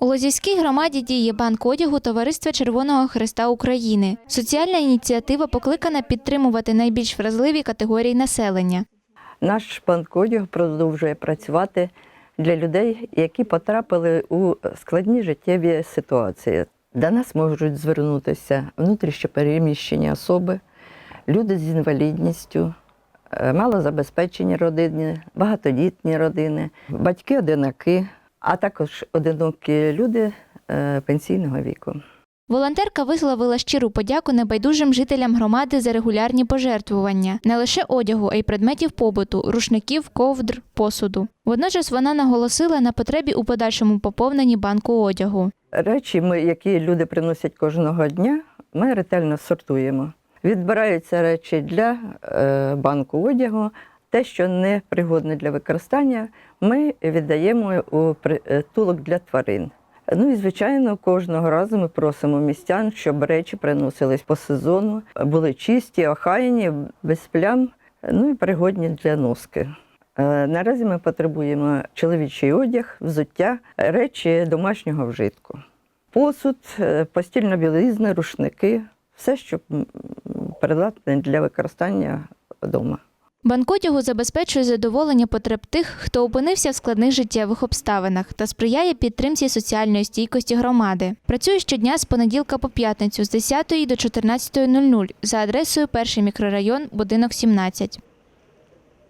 У Лозівській громаді діє банк одягу Товариства Червоного Христа України. Соціальна ініціатива покликана підтримувати найбільш вразливі категорії населення. Наш банк одягу продовжує працювати для людей, які потрапили у складні життєві ситуації. До нас можуть звернутися внутрішньопереміщені особи, люди з інвалідністю, е, малозабезпечені родини, багатодітні родини, батьки-одинаки, а також одинокі люди е, пенсійного віку. Волонтерка висловила щиру подяку небайдужим жителям громади за регулярні пожертвування не лише одягу, а й предметів побуту, рушників, ковдр, посуду. Водночас вона наголосила на потребі у подальшому поповненні банку одягу. Речі, які люди приносять кожного дня, ми ретельно сортуємо. Відбираються речі для е, банку одягу. Те, що не пригодне для використання, ми віддаємо у притулок для тварин. Ну і звичайно, кожного разу ми просимо містян, щоб речі приносились по сезону, були чисті, охайні, без плям, ну і пригодні для носки. Е, Наразі ми потребуємо чоловічий одяг, взуття, речі домашнього вжитку. Посуд, е, постільна білизна, рушники, все, що придатне для використання вдома. Банк одягу забезпечує задоволення потреб тих, хто опинився в складних життєвих обставинах та сприяє підтримці соціальної стійкості громади. Працює щодня з понеділка по п'ятницю з 10 до 14.00 за адресою перший мікрорайон, будинок 17.